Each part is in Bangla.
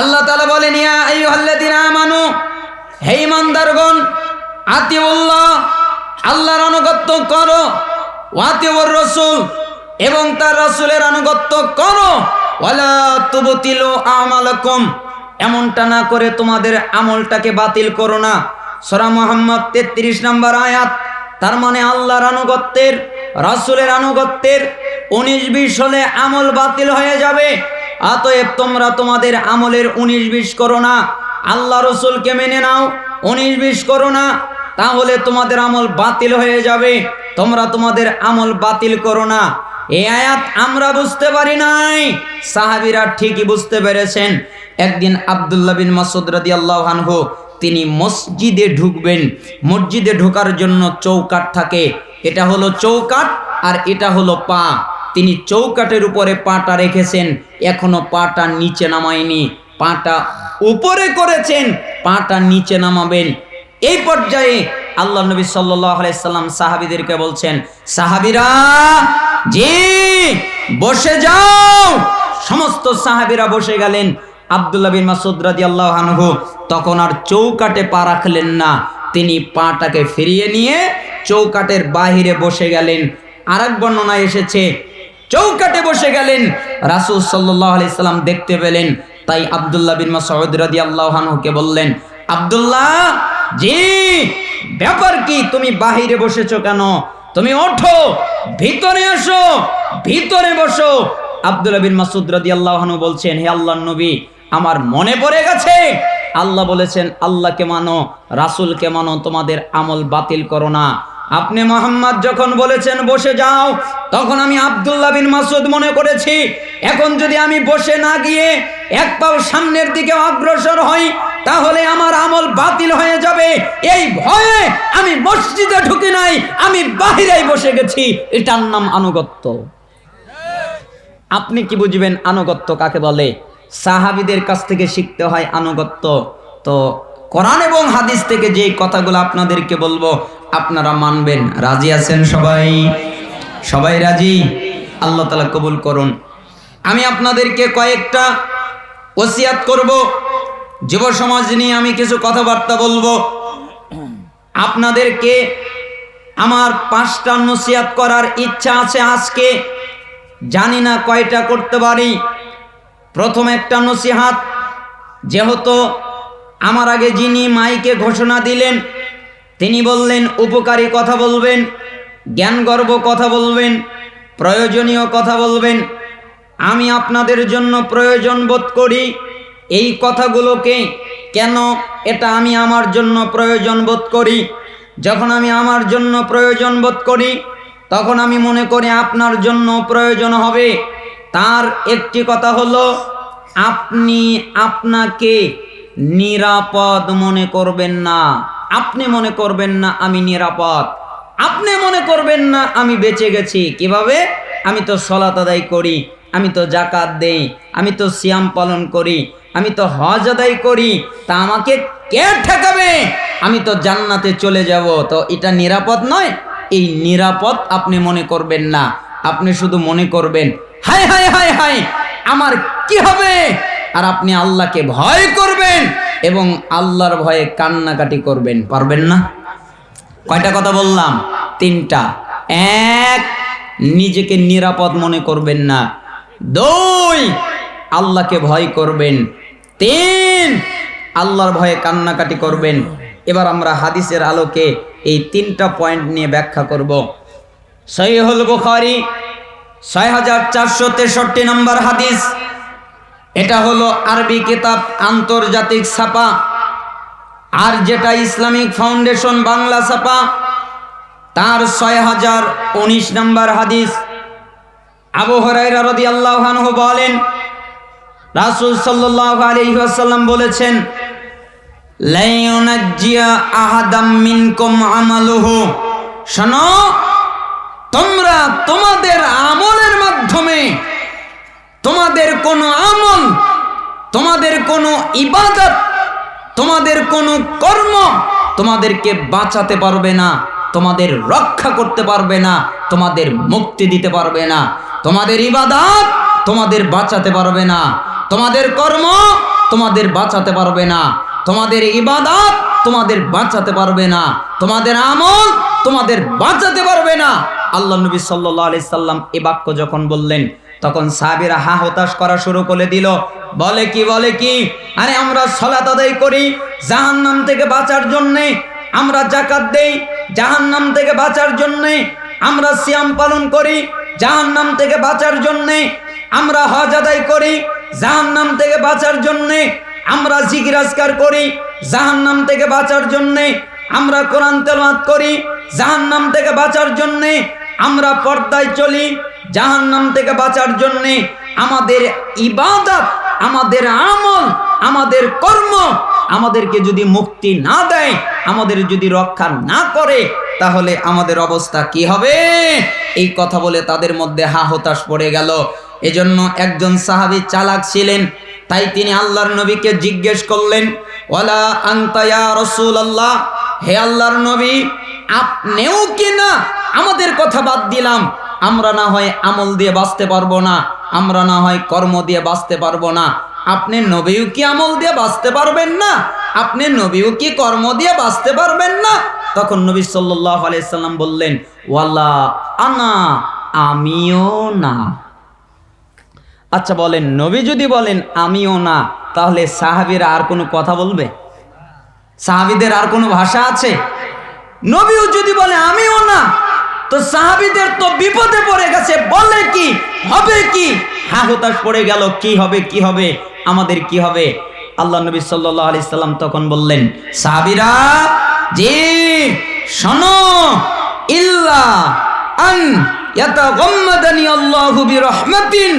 আল্লাহ তালা বলেন, ইয়া আইয়ুহাল্লাযীনা আমানু, হে ইমানদারগণ আতিউল্লাহ, আল্লাহর আনুগত্য করো ওয়াতিউর রাসূল, এবং তার রাসূলের আনুগত্য করো, ওয়ালা তুবতিলু আমালাকুম, এমনটা না করে তোমাদের আমলটাকে বাতিল করো না। সূরা মুহাম্মদ 33 নম্বর আয়াত, তার মানে আল্লাহর আনুগত্যের, রাসূলের আনুগত্যের উনিশ বিশ হলে আমল বাতিল হয়ে যাবে। অতএব তোমরা তোমাদের আমলের উনিশ বিশ করো না। আল্লাহ রসুলকে মেনে নাও, উনিশ বিশ করো না, তাহলে তোমাদের আমল বাতিল হয়ে যাবে। তোমরা তোমাদের আমল বাতিল করো না। এই আয়াত আমরা বুঝতে পারি নাই, সাহাবিরা ঠিকই বুঝতে পেরেছেন। একদিন আব্দুল্লাহ বিন মাসুদ রাদিয়াল্লাহু আনহু, তিনি মসজিদে ঢুকবেন। মসজিদে ঢোকার জন্য চৌকাট থাকে। এটা হলো চৌকাট আর এটা হলো পা। তিনি চৌকাটের উপরে পাটা রেখেছেন। এখনও পাটা নিচে নামায়নি। পাটা উপরে করেছেন, পাটা নিচে নামাবেন। এই পর্যায়ে আল্লাহ নবী আলাইসাল্লাম সাহাবিদেরকে বলছেন, সাহাবিরা, জি, বসে যাও। সমস্ত সাহাবিরা বসে গেলেন। আব্দুল্লাহ বিন মাসুদ রাদিয়াল্লাহু আনহু তখন আর চৌকাটে পা রাখলেন না। তিনি পাটাকে ফিরিয়ে নিয়ে চৌকাটের বাহিরে বসে গেলেন। আরেক বর্ণনায় এসেছে চৌকাটে বসে গেলেন। রাসূল সাল্লাম দেখতে পেলেন। তাই আব্দুল্লাহ বিন মাসউদ আনহুকে বললেন, আব্দুল্লাহ, জি, ব্যাপার কি? তুমি বাহিরে বসেছো কেন? তুমি ওঠো, ভিতরে আসো ভিতরে বসো। আব্দুল্লাহ বিন মাসুদ রাদিয়াল্লাহু আনহু বলছেন, হে আল্লাহর নবী, আমার মনে পড়ে গেছে। আল্লাহ বলেছেন, আল্লাহকে মানো, রাসূলকে মানো, তোমাদের আমল বাতিল করো না। আপনি মোহাম্মদ যখন বলেছেন, বসে যাও, তখন আমি আব্দুল্লাহ বিন মাসুদ মনে করেছি, এখন যদি আমি বসে না গিয়ে এক পাও সামনের দিকে অগ্রসর হই, তাহলে আমার আমল বাতিল হয়ে যাবে। এই ভয়ে আমি মসজিদে ঢুকি নাই, আমি বাহিরেই বসে গেছি। এটার নাম আনুগত্য। আপনি কি বুঝবেন আনুগত্য কাকে বলে? সাহাবিদের কাছ থেকে শিখতে হয় আনুগত্য। তো কোরআন এবং হাদিস থেকে যে কথাগুলো আপনাদেরকে বলব আপনারা মানবেন। রাজি আছেন সবাই? সবাই রাজি? আল্লাহ তালা কবুল করুন। আমি আপনাদেরকে কয়েকটা ওসিয়াত করব। যুব সমাজ নিয়ে আমি কিছু কথাবার্তা বলব। আপনাদেরকে আমার পাঁচটা নসিয়াত করার ইচ্ছা আছে আজকে। জানি না কয়টা করতে পারি। প্রথম একটা নসিহাত, যেহেতু আমার আগে যিনি মাইকে ঘোষণা দিলেন তিনি বললেন, উপকারী কথা বলবেন জ্ঞানগর্ব কথা বলবেন, প্রয়োজনীয় কথা বলবেন। আমি আপনাদের জন্য প্রয়োজন বোধ করি, এই কথাগুলোকে কেন এটা আমি আমার জন্য প্রয়োজন বোধ করি? যখন আমি আমার জন্য প্রয়োজন বোধ করি, তখন আমি মনে করি আপনার জন্য প্রয়োজন হবে। তার একটি কথা হলো, আপনি আপনাকে নিরাপদ মনে করবেন না। আপনি মনে করবেন না আমি নিরাপদ। আপনি মনে করবেন না আমি বেঁচে গেছি। কীভাবে? আমি তো সলাত আদায় করি, আমি তো জাকাত দেই, আমি তো সিয়াম পালন করি, আমি তো হজ আদায় করি। তা আমাকে কে ঠেকাবে? আমি তো জান্নাতে চলে যাব। তো এটা নিরাপদ নয়, এই নিরাপদ আপনি মনে করবেন না। আপনি শুধু মনে করবেন, হায় হায় হায় হায়, আমার কি হবে? আর আপনি আল্লাহকে ভয় করবেন। এবং আল্লাহর ভয়ে কান্নাকাটি করবেন, পারবেন না? কয়টা কথা বললাম? তিনটা। এক, নিজেকে নিরাপদ মনে করবেন না। দুই, আল্লাহকে ভয় করবেন। তিন, আল্লাহর ভয়ে কান্নাকাটি করবেন। এবার আমরা হাদিসের আলোকে এই তিনটা পয়েন্ট নিয়ে ব্যাখ্যা করব। সহিহুল বুখারী, ছয় হাজার চারশো তেষট্টি নম্বর হাদিস। এটা হলো আরবি কিতাব আন্তর্জাতিক ছাপা। আর যেটা ইসলামিক ফাউন্ডেশন বাংলা ছাপা, তার ছয় হাজার উনিশ নম্বর হাদিস। আবু হরাইরা রদি আল্লাহানহু বলেন, রাসুল সাল্লাহ আলহি আসাল্লাম বলেছেন তোমরা তোমাদের আমলের মাধ্যমে তোমাদের কোনো আমল, তোমাদের কোনো ইবাদত, তোমাদের কোনো কর্ম তোমাদেরকে বাঁচাতে পারবে না, তোমাদের রক্ষা করতে পারবে না, তোমাদের মুক্তি দিতে পারবে না, তোমাদের ইবাদত তোমাদের বাঁচাতে পারবে না, তোমাদের কর্ম তোমাদের বাঁচাতে পারবে না, তোমাদের ইবাদত তোমাদের বাঁচাতে পারবে না, তোমাদের আমল তোমাদের বাঁচাতে পারবে না। আল্লাহ নবী সাল্লাহ আলি সাল্লাম এ বাক্য যখন বললেন তখন সাহাবিরা হা হতাশ করা শুরু করে দিল, বলে কি বলে কি? আরে আমরা সলাত আদায় করি জাহান্নাম থেকে বাঁচার জন্যে, আমরা জাকাত দেই জাহান্নাম থেকে বাঁচার জন্যে, আমরা সিয়াম পালন করি জাহান্নাম থেকে বাঁচার জন্যে, আমরা হজ আদায় করি জাহান্নাম থেকে বাঁচার জন্যে, আমরা জিগিরাজকার করি জাহান্নাম থেকে বাঁচার জন্যে, আমরা কোরআন তেলাওয়াত করি জাহান্নাম থেকে বাঁচার জন্যে, আমরা পর্দায় চলি জাহান্নাম থেকে বাঁচার জন্যে আমাদের ইবাদত, আমাদের আমল, আমাদের কর্ম আমাদেরকে যদি মুক্তি না দেয়, আমাদের যদি রক্ষা না করে, তাহলে আমাদের অবস্থা কি হবে? এই কথা বলে তাদের মধ্যে হা হতাশ পড়ে গেল। এজন্য একজন সাহাবী চালাক ছিলেন, তাই তিনি আল্লাহর নবীকে জিজ্ঞেস করলেন, ওয়ালা আন্তায়া রসুল আল্লাহ হে আল্লাহর নবী, আপনিও কি না আমাদের কথা বাদ দিলাম? আমরা না হয় আমল দিয়ে বাঁচতে পারব না, আমরা না হয় কর্ম দিয়ে বাঁচতে পারব না। আপনি নবীও কি আমল দিয়ে বাঁচতে পারবেন না? আপনি নবীও কি কর্ম দিয়ে বাঁচতে পারবেন না? তখন নবী সাল্লাহ আলাইসাল্লাম বললেন ওয়াল্লা আনা, আমিও না। আচ্ছা বলেন, নবী যদি বলেন, আমিও না, তাহলে সাহাবিরা আর কোনো কথা বলবে? সাহাবিদের আর কোনো ভাষা আছে? নবীও যদি বলে, আমিও না তো সাহাবিদের তো বিপদে পড়ে গেছে, বলে কি? হবে কি? হা হতাশ পড়ে গেল, কি হবে কি হবে? আমাদের কি হবে? আল্লাহ নবী সাল্লাহ আলি সাল্লাম তখন বললেন, সাহাবিরা জি শোনো, ইল্লা আন ইয়াতাগাম্মাদানি আল্লাহু বিরহমাতিন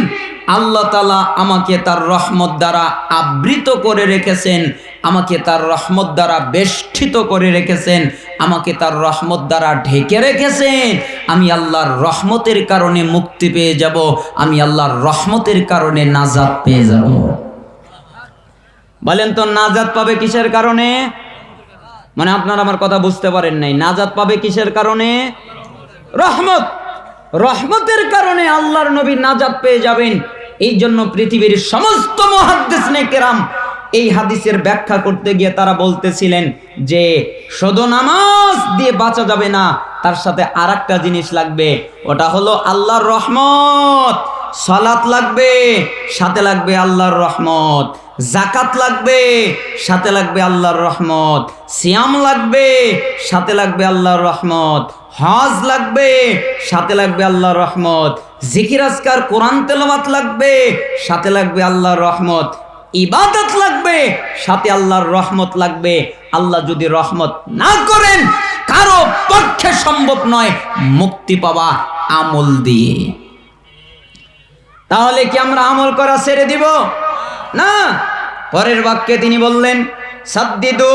আল্লাহ তালা আমাকে তার রহমত দ্বারা আবৃত করে রেখেছেন, আমাকে তার রহমত দ্বারা বেষ্টিত করে রেখেছেন, আমাকে তার রহমত দ্বারা ঢেকে রেখেছেন। আমি আল্লাহর রহমতের কারণে মুক্তি পেয়ে যাব, আমি আল্লাহর রহমতের কারণে নাজাদ পেয়ে যাব। বলেন তো নাজাদ পাবে কিসের কারণে? মানে আপনারা আমার কথা বুঝতে পারেন নাই। নাজাদ পাবে কিসের কারণে? রহমত। রহমতের কারণে আল্লাহর নবী নাজাদ পেয়ে যাবেন। এই জন্য পৃথিবীর সমস্ত মহাদ্দেশ কেরাম এই হাদিসের ব্যাখ্যা করতে গিয়ে তারা বলতেছিলেন যে শুধু নামাজ দিয়ে বাঁচা যাবে না, তার সাথে আর জিনিস লাগবে, ওটা হলো আল্লাহর রহমত। সালাত লাগবে, সাথে লাগবে আল্লাহর রহমত। জাকাত লাগবে, সাথে লাগবে আল্লাহর রহমত। সিয়াম লাগবে, সাথে লাগবে আল্লাহর রহমত। হজ লাগবে, সাথে লাগবে আল্লাহর রহমত। জিকিরাজকার কোরআন তেলাওয়াত লাগবে, সাথে লাগবে আল্লাহর রহমত। ইবাদত লাগবে, সাথে আল্লাহর রহমত লাগবে। আল্লাহ যদি রহমত না করেন, কারও পক্ষে সম্ভব নয় মুক্তি পাওয়া আমল দিয়ে। তাহলে কি আমরা আমল করা ছেড়ে দিব? না। পরের বাক্যে তিনি বললেন, সাদ্দিদু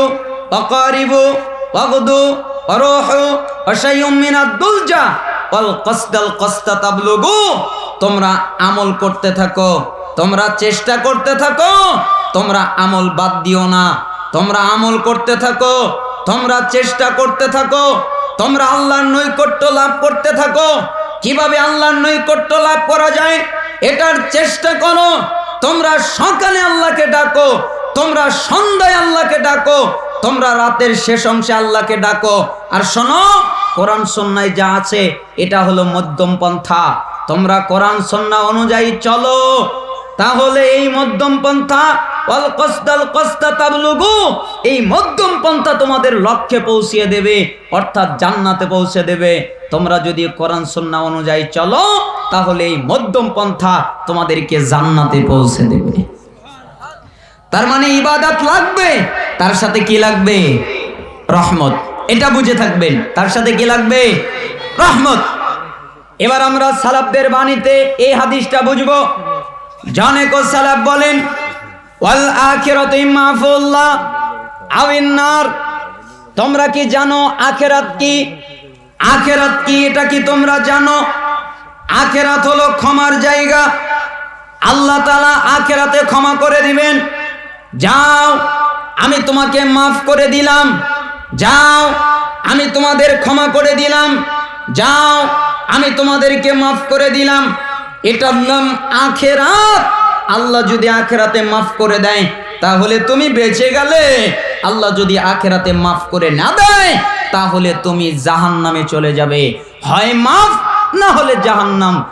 অকারিবু অগদু অরোহু অসাইয়ুম মিনাদ দুলজা। তোমরা আমল করতে থাকো, তোমরা চেষ্টা করতে থাকো, তোমরা আমল বাদ দিও না। তোমরা আমল করতে থাকো, তোমরা চেষ্টা করতে থাকো, তোমরা আল্লাহর নৈকট্য লাভ করতে থাকো। কীভাবে আল্লাহর নৈকট্য লাভ করা যায়? এটার চেষ্টা করো। তোমরা সকালে আল্লাহকে ডাকো, তোমরা সন্ধ্যায় আল্লাহকে ডাকো তোমরা রাতের শেষ অংশে আল্লাহকে ডাকো। আর শোনো, কোরআন সন্ন্যায় যা আছে, এটা হলো মধ্যম পন্থা। তোমরা কোরআন সন্না অনুযায়ী চলো। তাহলে এই মধ্যম পন্থা এই মধ্যম পন্থা তোমাদের লক্ষ্যে পৌঁছিয়ে দেবে, অর্থাৎ জান্নাতে পৌঁছে দেবে। তোমরা যদি কোরআন সন্না অনুযায়ী চলো, তাহলে এই মধ্যম পন্থা তোমাদেরকে জান্নাতে পৌঁছে দেবে। তার মানে ইবাদত লাগবে। তার সাথে কি লাগবে? রহমত। এটা বুঝে থাকবেন। তার সাথে কি লাগবে? রহমত। এবার আমরা সালাবদের বাণীতে এই হাদিসটা বুঝব। জনেক সালাব বলেন, ওয়াল আখিরাতু মাফুল্লাহ আউিন্নার তোমরা কি জানো আখেরাত কি? আখেরাত কি? এটা কি তোমরা জানো? আখেরাত হলো ক্ষমার জায়গা। আল্লাহ তালা আখেরাতে ক্ষমা করে দিবেন। যাও আমি তোমাকে মাফ করে দিলাম। যাও, আমি তোমাদের ক্ষমা করে দিলাম। যাও, আমি তোমাদেরকে মাফ করে দিলাম। এটার নাম আখেরাত। আল্লাহ যদি আখেরাতে মাফ করে দেয়, তাহলে তুমি বেঁচে গেলে। আল্লাহ যদি আখেরাতে মাফ করে না দেয়, তাহলে তুমি জাহান্নামে চলে যাবে। হয় মাফ, না হলে জাহান্নাম।